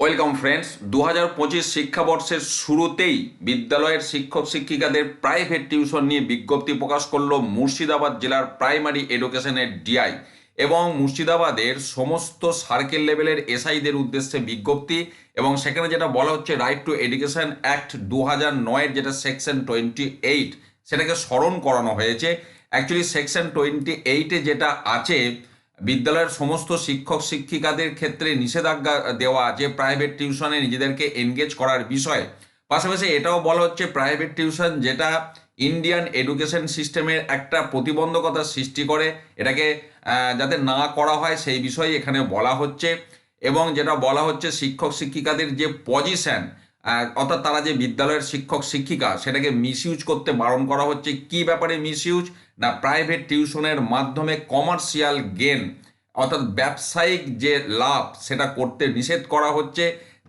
Welcome friends দু হাজার পঁচিশ শিক্ষাবর্ষের শুরুতেই বিদ্যালয়ের শিক্ষক শিক্ষিকাদের প্রাইভেট টিউশন নিয়ে বিজ্ঞপ্তি প্রকাশ করল মুর্শিদাবাদ জেলার প্রাইমারি এডুকেশনের ডিআই এবং মুর্শিদাবাদের সমস্ত সার্কেল লেভেলের এসআইদের উদ্দেশ্যে বিজ্ঞপ্তি এবং সেখানে যেটা বলা হচ্ছে রাইট টু এডুকেশন অ্যাক্ট দু হাজার নয়ের যেটা সেকশন টোয়েন্টি এইট সেটাকে স্মরণ করানো হয়েছে। অ্যাকচুয়ালি সেকশন টোয়েন্টি এইটে যেটা আছে বিদ্যালয়ের সমস্ত শিক্ষক শিক্ষিকাদের ক্ষেত্রে নিষেধাজ্ঞা দেওয়া যে প্রাইভেট টিউশনে নিজেদেরকে এনগেজ করার বিষয়ে, পাশাপাশি এটাও বলা হচ্ছে প্রাইভেট টিউশন যেটা ইন্ডিয়ান এডুকেশন সিস্টেমের একটা প্রতিবন্ধকতা সৃষ্টি করে, এটাকে যাতে না করা হয় সেই বিষয়ে এখানে বলা হচ্ছে এবং যেটা বলা হচ্ছে শিক্ষক শিক্ষিকাদের যে পজিশন অর্থাৎ তারা যে বিদ্যালয়ের শিক্ষক, শিক্ষিকা, সেটাকে মিসইউজ করতে বারণ করা হচ্ছে। কি ব্যাপারে মিসইউজ না প্রাইভেট টিউশনের মাধ্যমে কমার্শিয়াল গেন অর্থাৎ ব্যবসায়িক যে লাভ, সেটা করতে নিষেধ করা হচ্ছে,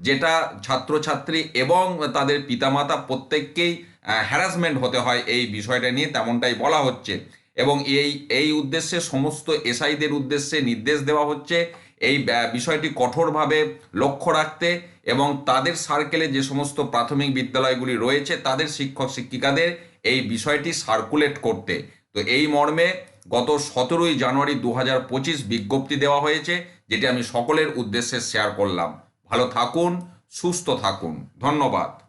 যেটা ছাত্রছাত্রী এবং তাদের পিতামাতা প্রত্যেককেই হ্যারাসমেন্ট হতে হয় এই বিষয়টা নিয়ে, তেমনটাই বলা হচ্ছে। এবং এই এই উদ্দেশ্যে সমস্ত এসআইদের উদ্দেশ্যে নির্দেশ দেওয়া হচ্ছে এই বিষয়টি কঠোরভাবে লক্ষ্য রাখতে এবং তাদের সার্কেলে যে সমস্ত প্রাথমিক বিদ্যালয়গুলি রয়েছে, তাদের শিক্ষক শিক্ষিকাদের এই বিষয়টি সার্কুলেট করতে। তো এই মর্মে গত সতেরোই জানুয়ারি দু হাজার পঁচিশ বিজ্ঞপ্তি দেওয়া হয়েছে, যেটি আমি সকলের উদ্দেশ্যে শেয়ার করলাম। ভালো থাকুন, সুস্থ থাকুন। ধন্যবাদ।